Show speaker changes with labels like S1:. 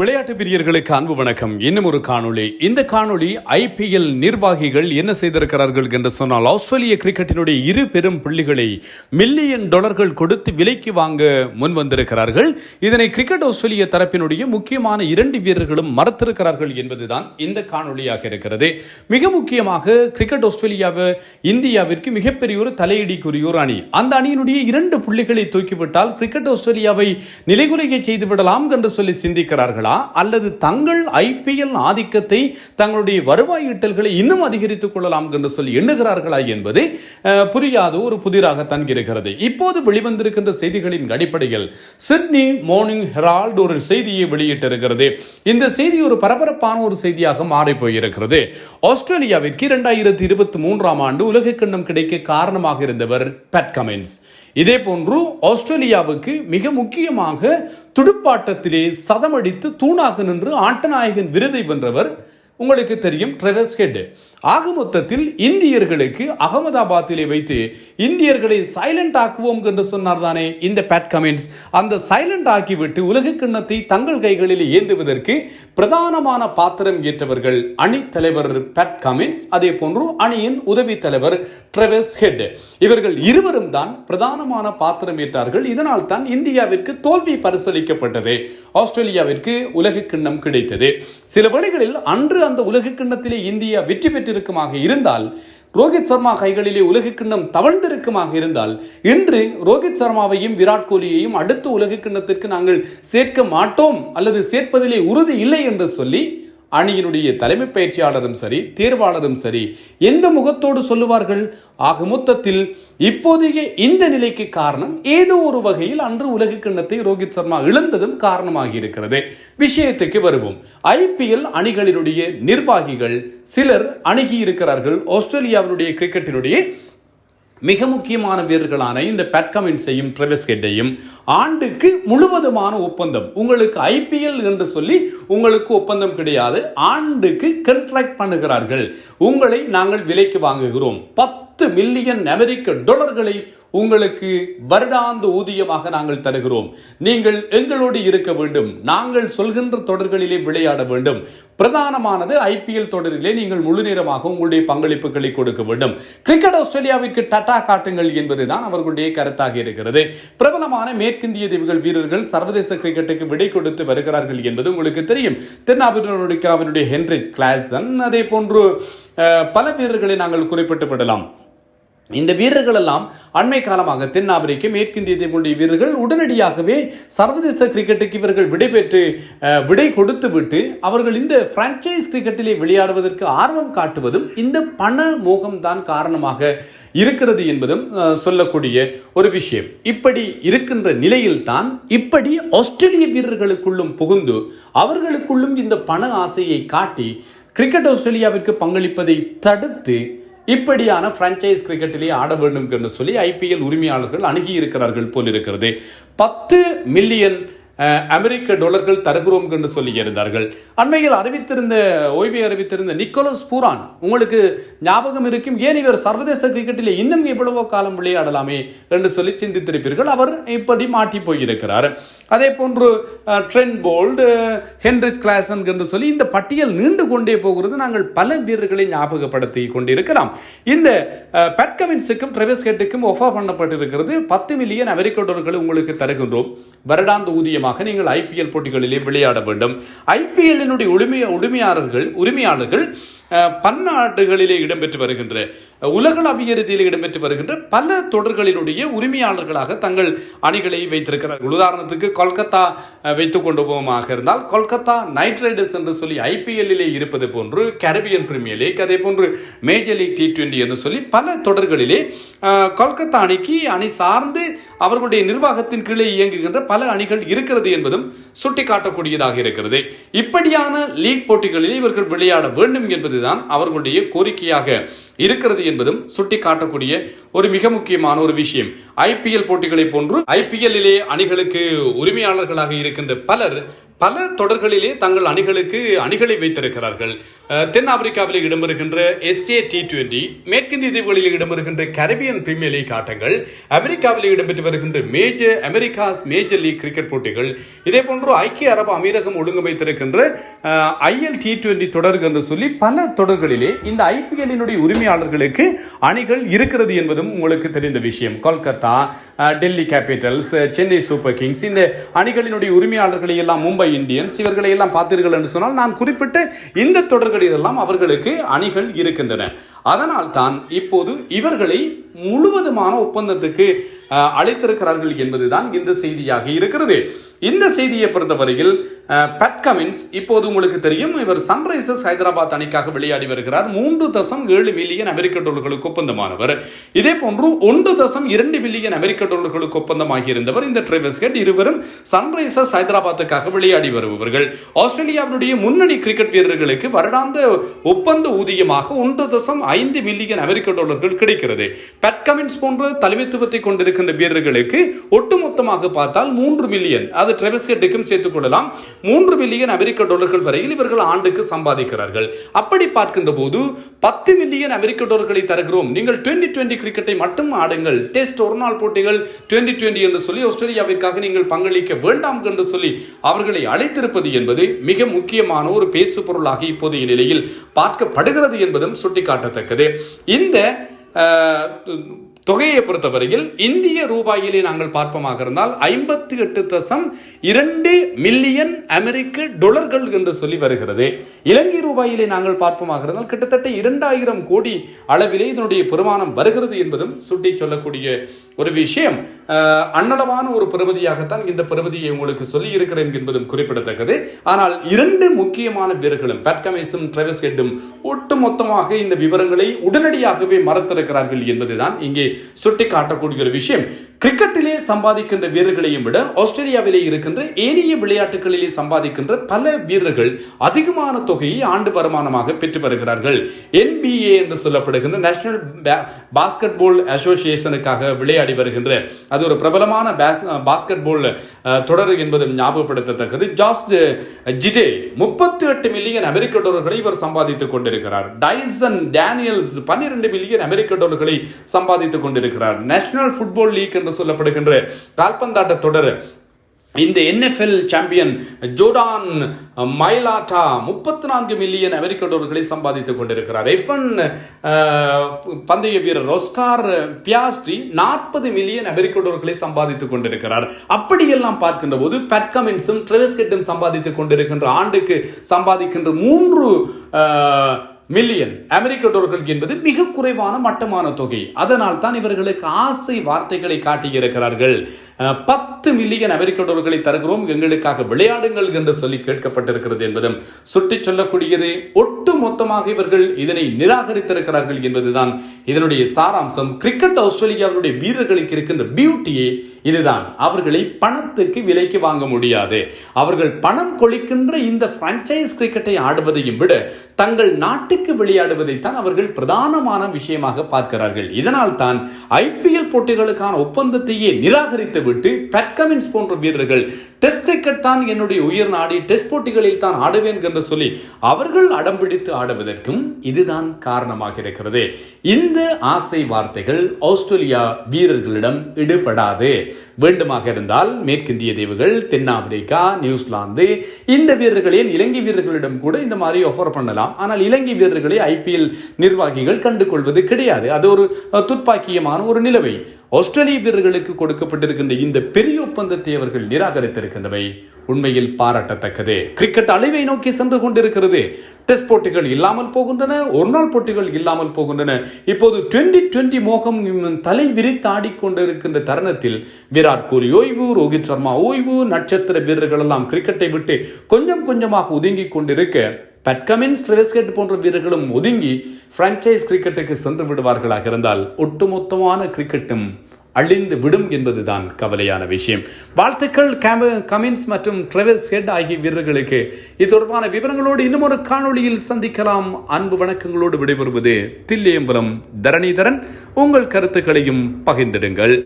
S1: விளையாட்டு பிரியர்களுக்கு அன்பு வணக்கம். இன்னும் ஒரு காணொளி. இந்த காணொளி ஐபிஎல் நிர்வாகிகள் என்ன செய்திருக்கிறார்கள் என்று சொன்னால் ஆஸ்திரேலிய கிரிக்கெட்டினுடைய இரு பெரும் புள்ளிகளை மில்லியன் டாலர்கள் கொடுத்து விலைக்கு வாங்க முன் வந்திருக்கிறார்கள். இதனை கிரிக்கெட் ஆஸ்திரேலிய தரப்பினுடைய முக்கியமான இரண்டு வீரர்களும் மறத்திருக்கிறார்கள் என்பதுதான் இந்த காணொளியாக இருக்கிறது. மிக முக்கியமாக கிரிக்கெட் ஆஸ்திரேலியாவை இந்தியாவிற்கு மிகப்பெரிய ஒரு தலையீடிக்குரிய ஒரு அணி. அந்த அணியினுடைய இரண்டு புள்ளிகளை தூக்கிவிட்டால் கிரிக்கெட் ஆஸ்திரேலியாவை நிலைகுலைய செய்து விடலாம் என்று சொல்லி சிந்திக்கிறார்களா? அல்லது தங்கள் ஐபிஎல் ஆதிக்கத்தை தங்களுடைய வருவாய் ஈட்டல்களை இன்னும் அதிகரித்துக் கொள்ளலாம் என்று சொல்லி எண்ணுகிறார்களா என்பது புரியாத ஒரு புதிராகத்தான் இருக்கிறது. இப்போது வெளிவந்திருக்கின்ற செய்திகளின் அடிப்படையில் சிட்னி மார்னிங் ஹெரால்டு ஒரு செய்தியை வெளியிட்டிருக்கிறது. இந்த செய்தி ஒரு பரபரப்பான ஒரு செய்தியாக மாறி போயிருக்கிறது ஆஸ்திரேலியாவிற்கு இரண்டாயிரத்தி இருபத்தி மூன்றாம் ஆண்டு உலக கிண்ணம் கிடைக்க காரணமாக இருந்தவர் பேட் கமின்ஸ். இதே போன்று ஆஸ்திரேலியாவுக்கு மிக முக்கியமாக துடுப்பாட்டத்திலே சதமடித்து தூணாக நின்று ஆட்டநாயகன் விருதை வென்றவர் உங்களுக்கு தெரியும் ட்ரெவஸ் ஹெட் ஆக மொத்தத்தில் இந்தியர்களுக்கு அகமதாபாத்திலே வைத்து இந்தியர்களை சைலண்ட் ஆக்குவோம் என்று சொன்னார் தானே இந்த பேட் கமெண்ட்ஸ் அந்த சைலண்ட் ஆக்கிவிட்டு உலக கிண்ணத்தை தங்கள் கைகளில் ஏந்துவதற்கு பிரதானமான பாத்திரம் ஏற்றவர்கள் அணி தலைவர் பேட் கமெண்ட்ஸ் அதே போன்று அணியின் உதவி தலைவர் ட்ரெவஸ் ஹெட் இவர்கள் இருவரும் தான் பிரதானமான பாத்திரம் ஏற்றார்கள். இதனால் தான் இந்தியாவிற்கு தோல்வி பரிசளிக்கப்பட்டது. ஆஸ்திரேலியாவிற்கு உலக கிண்ணம் கிடைத்தது. சில வழிகளில் அன்று அந்த உலக கிண்ணத்திலே இந்தியா வெற்றி பெற்றிருக்குமாக இருந்தால் ரோஹித் சர்மா கைகளிலே உலக கிண்ணம் தவழ்ந்திருக்குமாக இருந்தால் இன்று ரோஹித் சர்மாவையும் விராட் கோலியையும் அடுத்த உலக கிண்ணத்திற்கு நாங்கள் சேர்க்க மாட்டோம் அல்லது சேர்ப்பதிலே உறுதி இல்லை என்று சொல்லி அணியினுடைய தலைமை பயிற்சியாளரும் சரி தேர்வாளரும் சரி எந்த முகத்தோடு சொல்லுவார்கள்? ஆக மொத்தத்தில் இப்போதைய இந்த நிலைக்கு காரணம் ஏதோ ஒரு வகையில் அன்று உலக கிண்ணத்தை ரோஹித் சர்மா இழந்ததும் காரணமாகி இருக்கிறது. விஷயத்துக்கு வருவோம். ஐபிஎல் அணிகளினுடைய நிர்வாகிகள் சிலர் அணுகி இருக்கிறார்கள். ஆஸ்திரேலியாவினுடைய கிரிக்கெட்டினுடைய மிக முக்கியமான வீரர்களான இந்த பேட் கமின்ஸையும் ட்ரெவிஸ் ஹெட்டையும் ஆண்டுக்கு முழுவதுமான ஒப்பந்தம். உங்களுக்கு ஐபிஎல் என்று சொல்லி உங்களுக்கு ஒப்பந்தம் கிடையாது. ஆண்டுக்கு கண்ட்ராக்ட் பண்ணுகிறார்கள். உங்களை நாங்கள் விலைக்கு வாங்குகிறோம். பத்து மில்லியன் அமெரிக்க டாலர்களை உங்களுக்கு வருடாந்த ஊதியமாக நாங்கள் தருகிறோம். நீங்கள் எங்களோடு இருக்க வேண்டும். நாங்கள் சொல்கின்ற தொடர்களிலே விளையாட வேண்டும். பிரதானமானது ஐபிஎல் தொடரிலே நீங்கள் முழு நேரமாக உங்களுடைய பங்களிப்புகளை கொடுக்க வேண்டும். கிரிக்கெட் ஆஸ்திரேலியாவிற்கு டட்டா காட்டுங்கள் என்பதுதான் அவர்களுடைய கருத்தாக இருக்கிறது. பிரபலமான மேற்கிந்திய தீவுகள் வீரர்கள் சர்வதேச கிரிக்கெட்டுக்கு விடை கொடுத்து வருகிறார்கள் என்பது உங்களுக்கு தெரியும். தென்னாப்பிரிக்காவினுடைய ஹென்ரிச் கிளாசன் அதே போன்று பல வீரர்களை நாங்கள் குறிப்பிட்டு விடலாம். இந்த வீரர்கள் எல்லாம் அண்மை காலமாக தென்னாப்பிரிக்க மேற்கிந்திய தீவுடைய வீரர்கள் உடனடியாகவே சர்வதேச கிரிக்கெட்டுக்கு இவர்கள் விடைபெற்று விடை கொடுத்து விட்டு அவர்கள் இந்த பிரான்ச்சைஸ் கிரிக்கெட்டிலே விளையாடுவதற்கு ஆர்வம் காட்டுவதும் இந்த பண மோகம்தான் காரணமாக இருக்கிறது என்பதும் சொல்லக்கூடிய ஒரு விஷயம். இப்படி இருக்கின்ற நிலையில்தான் இப்படி ஆஸ்திரேலிய வீரர்களுக்குள்ளும் புகுந்து அவர்களுக்குள்ளும் இந்த பண ஆசையை காட்டி கிரிக்கெட் ஆஸ்திரேலியாவிற்கு பங்களிப்பதை தடுத்து இப்படியான பிரான்ச்சைஸ் கிரிக்கெட்டிலே ஆட வேண்டும் என்று சொல்லி ஐபிஎல் உரிமையாளர்கள் அணுகி இருக்கிறார்கள் போல் இருக்கிறது பத்து மில்லியன் அமெரிக்க டாலர்கள் தருகிறோம் என்று சொல்லி இருந்தார்கள் அண்மையில் அறிவித்திருந்த ஓய்வை அறிவித்திருந்த நிக்கோலஸ் பூரான் உங்களுக்கு ஞாபகம் இருக்கும் ஏன் இவர் சர்வதேச கிரிக்கெட்டில் இன்னும் எவ்வளவோ காலம் விளையாடலாமே என்று சொல்லி சிந்தித்திருப்பீர்கள். அவர் இப்படி மாட்டி போயிருக்கிறார். அதே போன்று ட்ரெண்ட் போல்டு ஹென்ரிச் கிளாசன் என்று சொல்லி இந்த பட்டியல் நீண்டு கொண்டே போகிறது. நாங்கள் பல வீரர்களை ஞாபகப்படுத்தி கொண்டிருக்கலாம். இந்த அஹ், கமின்ஸுக்கும் ட்ரெவிஸ் ஹெட்டுக்கும் ஒஃபர் பண்ணப்பட்டிருக்கிறது. பத்து மில்லியன் அமெரிக்க டாலர்களை உங்களுக்கு தருகின்றோம். வருடாந்த ஊதியமாக. நீங்கள் ஐபிஎல் போட்டிகளிலே விளையாட வேண்டும். ஐபிஎல்லினுடைய உரிமை உரிமையாளர்கள் உரிமையாளர்கள் பன்னாடுகளிலே பன்னாட்டுகளிலே இடம்பெற்று வருகின்ற அஹ், உலகளாவிய ரீதியில் இடம்பெற்று வருகின்ற பல தொடர்களினுடைய உரிமையாளர்களாக தங்கள் அணிகளை வைத்திருக்கிறார்கள். உதாரணத்துக்கு கொல்கத்தா அஹ், வைத்துக் கொண்டு இருந்தால் கொல்கத்தா நைட் ரைடர்ஸ் என்று சொல்லி ஐபிஎல்லிலே இருப்பது போன்று கரீபியன் பிரீமியர் லீக் அதே போன்று மேஜர் லீக் டி டுவெண்டி என்று சொல்லி பல தொடர்களிலே கொல்கத்தா அணிக்கு அணி சார்ந்து அவர்களுடைய நிர்வாகத்தின் கீழே இயங்குகின்ற பல அணிகள் இருக்கிறது என்பதும் சுட்டிக்காட்டக்கூடியதாக இருக்கிறது. இப்படியான லீக் போட்டிகளில் இவர்கள் விளையாட வேண்டும் என்பது இதுதான் அவர்களுடைய கோரிக்கையாக இருக்கிறது என்பதும் சுட்டிக்காட்டக்கூடிய ஒரு மிக முக்கியமான ஒரு விஷயம். ஐபிஎல் போட்டிகளை போன்று ஐபிஎல்லிலே அணிகளுக்கு உரிமையாளர்களாக இருக்கின்ற பலர் பல தொடர்களிலே தங்கள் அணிகளுக்கு அணிகளை வைத்திருக்கிறார்கள். தென் தென்னாப்பிரிக்காவில் இடம்பெறுகின்ற எஸ்ஏ டி டுவெண்டி மேற்கிந்திய தீவுகளில் இடம்பெறுகின்ற கரிபியன் பிரீமியர் லீக் ஆட்டங்கள் அமெரிக்காவில் இடம்பெற்று வருகின்ற Major Americas Major League Cricket போட்டிகள் இதே போன்று ஐக்கிய அரபு அமீரகம் ஒழுங்கமைத்திருக்கின்ற ஐஎல் டி டுவெண்டி தொடர்கள் என்று சொல்லி பல தொடர்களிலே இந்த ஐபிஎல்லினுடைய உரிமையாளர்களுக்கு அணிகள் இருக்கிறது என்பதும் உங்களுக்கு தெரிந்த விஷயம். Kolkata Delhi Capitals Chennai Super Kings இந்த அணிகளினுடைய உரிமையாளர்களை எல்லாம் மும்பை இந்தியன்ஸ் இவர்களை எல்லாம் பார்த்தீர்கள் என்று சொன்னால் நான் குறிப்பிட்ட இந்த தொடர்களில் எல்லாம் அவர்களுக்கு அணிகள் இருக்கின்றன. அதனால் தான் இப்போது இவர்களை முழுவதுமான ஒப்பந்தத்துக்கு அழைத்திருக்கிறார்கள் என்பதுதான் இந்த செய்தியாக இருக்கிறது. இந்த செய்தியை பொறுத்தவரையில் அஹ், கமின்ஸ் இப்போது உங்களுக்கு தெரியும் இவர் சன்ரைசர்ஸ் ஹைதராபாத் அணிக்காக விளையாடி வருகிறார். மூன்று தசம் ஏழு மில்லியன் அமெரிக்க டாலர்களுக்கு ஒப்பந்தமானவர். இதே போன்று ஒன்று தசம் இரண்டு மில்லியன் அமெரிக்க டாலர்களுக்கு ஒப்பந்தமாகி இருந்தவர் இந்த ட்ரெவஸ் இருவரும் சன்ரைசர்ஸ் ஹைதராபாத்துக்காக விளையாடி விளையாடி வருபவர்கள். ஆஸ்திரேலியாவினுடைய முன்னணி கிரிக்கெட் வீரர்களுக்கு வருடாந்த ஒப்பந்த ஊதியமாக ஒன்று தசம் ஐந்து மில்லியன் அமெரிக்க டாலர்கள் கிடைக்கிறது. பேட் கமின்ஸ் போன்ற தலைமைத்துவத்தை கொண்டிருக்கின்ற வீரர்களுக்கு ஒட்டுமொத்தமாக பார்த்தால் மூன்று மில்லியன் அது டிரெவஸ்கெட்டுக்கும் சேர்த்துக் கொள்ளலாம். மூன்று மில்லியன் அமெரிக்க டாலர்கள் வரையில் இவர்கள் ஆண்டுக்கு சம்பாதிக்கிறார்கள். அப்படி பார்க்கின்ற போது பத்து மில்லியன் அமெரிக்க டாலர்களை தருகிறோம். நீங்கள் டுவெண்டி டுவெண்டி கிரிக்கெட்டை மட்டும் ஆடுங்கள். டெஸ்ட் ஒரு நாள் போட்டிகள் டுவெண்டி டுவெண்டி என்று சொல்லி ஆஸ்திரேலியாவிற்காக நீங்கள் பங்களிக்க வேண்டாம் என்று சொல்லி அவர்களை அழைத்திருப்பது என்பது மிக முக்கியமான ஒரு பேசு பொருளாக இப்போதைய நிலையில் பார்க்கப்படுகிறது என்பதும் சுட்டிக்காட்டத்தக்கது. இந்த தொகையை பொறுத்தவரையில் இந்திய ரூபாயிலே நாங்கள் பார்ப்போமாக இருந்தால் ஐம்பத்தி எட்டு தசம் இரண்டு மில்லியன் அமெரிக்க டொலர்கள் என்று சொல்லி வருகிறது. இலங்கை ரூபாயிலே நாங்கள் பார்ப்போமாக இருந்தால் கிட்டத்தட்ட இரண்டாயிரம் கோடி அளவிலே இதனுடைய பெருமானம் வருகிறது என்பதும் சுட்டி சொல்லக்கூடிய ஒரு விஷயம். அன்னடமான ஒரு பிரபதியாகத்தான் இந்த பிரபதியை உங்களுக்கு சொல்லி இருக்கிறேன் என்பதும் குறிப்பிடத்தக்கது. ஆனால் இரண்டு முக்கியமான வீரர்களும் பேட்கமேஸும் ட்ரெவஸ் ஹெட்டும் ஒட்டுமொத்தமாக இந்த விவரங்களை உடனடியாகவே மறத்திருக்கிறார்கள் என்பதுதான் இங்கே சுட்டி காட்டக்கூடிய ஒரு விஷயம். கிரிக்கெட்டிலே சம்பாதிக்கின்ற வீரர்களையும் விட ஆஸ்திரேலியாவிலே இருக்கின்ற ஏனைய விளையாட்டுகளிலே சம்பாதிக்கின்ற பல வீரர்கள் அதிகமான தொகையை ஆண்டு வருமானமாக பெற்று வருகிறார்கள். என்பிஏ என்று சொல்லப்படுகின்ற நேஷனல் பாஸ்கெட் பால் அசோசியேஷனுக்காக விளையாடி வருகின்ற அது ஒரு பிரபலமான பாஸ்கெட் பால் தொடர் என்பது ஞாபகப்படுத்தத்தக்கது. ஜாஸ் ஜிடே முப்பத்தி எட்டு மில்லியன் அமெரிக்க டாலர்களை இவர் சம்பாதித்துக் கொண்டிருக்கிறார். டைசன் டேனியல்ஸ் பன்னிரண்டு மில்லியன் அமெரிக்க டாலர்களை சம்பாதித்துக் கொண்டிருக்கிறார். நேஷனல் ஃபுட்பால் லீக் என்று சொல்லப்படுகின்ற கால்பந்தாட்ட தொடர். இந்த என்எஃப்எல் சாம்பியன் ஜோர்டான் மைலாட்டா முப்பத்தி நான்கு மில்லியன் அமெரிக்க டாலர்களை சம்பாதித்துக் கொண்டிருக்கிறார். எஃப்என் பந்தய வீரர் ரொஸ்கார் பியாஸ்ட்ரி நாற்பது மில்லியன் அமெரிக்க டாலர்களை சம்பாதித்துக் கொண்டிருக்கிறார். அப்படியெல்லாம் பார்க்கின்ற போது பெட்கமின்ஸும் ட்ரெவிஸ்கெட்டும் சம்பாதித்துக் கொண்டிருக்கின்ற ஆண்டுக்கு சம்பாதிக்கின்ற மூன்று மில்லியன். அமெரிக்க டோர்கள் என்பது மிக குறைவான மட்டமான தொகை. அதனால் தான் இவர்களுக்கு ஆசை வார்த்தைகளை காட்டியிருக்கிறார்கள். பத்து மில்லியன் அமெரிக்க டோர்களை தருகிறோம் எங்களுக்காக விளையாடுங்கள் என்று சொல்லி கேட்கப்பட்டிருக்கிறது என்பதும் சுட்டி சொல்லக்கூடியது. ஒட்டு மொத்தமாக இவர்கள் இதனை நிராகரித்திருக்கிறார்கள் என்பதுதான் இதனுடைய சாராம்சம். கிரிக்கெட் ஆஸ்திரேலியாவுடைய வீரர்களுக்கு இருக்கின்ற பியூட்டியை இதுதான். அவர்களை பணத்துக்கு விலைக்கு வாங்க முடியாது. அவர்கள் பணம் கொளிக்கின்ற இந்த பிரான்ச்சைஸ் கிரிக்கெட்டை ஆடுவதையும் விட தங்கள் நாட்டுக்கு விளையாடுவதைத்தான் அவர்கள் பிரதானமான விஷயமாக பார்க்கிறார்கள். இதனால் தான் ஐபிஎல் போட்டிகளுக்கான ஒப்பந்தத்தையே நிராகரித்து விட்டு பெட்கமின்ஸ் போன்ற வீரர்கள் டெஸ்ட் கிரிக்கெட் தான் என்னுடைய உயிர் நாடி டெஸ்ட் போட்டிகளில் தான் ஆடுவேன் என்று சொல்லி அவர்கள் அடம்பிடித்து ஆடுவதற்கும் இதுதான் காரணமாக இருக்கிறது. இந்த ஆசை வார்த்தைகள் ஆஸ்திரேலியா வீரர்களிடம் இடுபடாது. வேண்டுமாக இருந்தால் மேற்கிந்திய தீவுகள் தென்னாப்பிரிக்கா நியூசிலாந்து இந்த வீரர்களில் இலங்கை வீரர்களிடம் கூட இந்த மாதிரி ஆஃபர் பண்ணலாம். ஆனால் இலங்கை வீரர்களை ஐபிஎல் நிர்வாகிகள் கண்டுகொள்வது கிடையாது. அது ஒரு துப்பாக்கியமான ஒரு நிலவை ஆஸ்திரேலிய வீரர்களுக்கு கொடுக்கப்பட்டிருக்கின்ற இந்த பெரிய ஒப்பந்தத்தை அவர்கள் நிராகரித்திருக்கின்றவை உண்மையில் பாராட்டத்தக்கது. கிரிக்கெட் அழிவை நோக்கி சென்று கொண்டிருக்கிறது. டெஸ்ட் போட்டிகள் இல்லாமல் போகின்றன ஒரு நாள் போட்டிகள் இல்லாமல் போகின்றன. இப்போது டுவெண்டி டுவெண்டி மோகம் தலை விரித்து ஆடிக்கொண்டிருக்கின்ற தருணத்தில் விராட் கோலி ஓய்வு ரோஹித் சர்மா ஓய்வு நட்சத்திர வீரர்கள் எல்லாம் கிரிக்கெட்டை விட்டு கொஞ்சம் கொஞ்சமாக ஒதுங்கி கொண்டிருக்க பட்கமின் ஸ்ட்ரெஸ்கெட் போன்ற வீரர்களும் ஒதுங்கி பிரான்ச்சைஸ் கிரிக்கெட்டுக்கு சென்று விடுவார்களாக இருந்தால் ஒட்டுமொத்தமான கிரிக்கெட்டும் அழிந்து விடும் என்பதுதான் கவலையான விஷயம். வாழ்த்துக்கள் கேம கமின்ஸ் மற்றும் ட்ரெவல்ஸ் ஹெட் ஆகிய வீரர்களுக்கு. இது தொடர்பான விவரங்களோடு இன்னும் ஒரு காணொளியில் சந்திக்கலாம். அன்பு வணக்கங்களோடு விடைபெறுவது தில்லியம்பலம் தரணிதரன். உங்கள் கருத்துக்களையும் பகிர்ந்திடுங்கள்.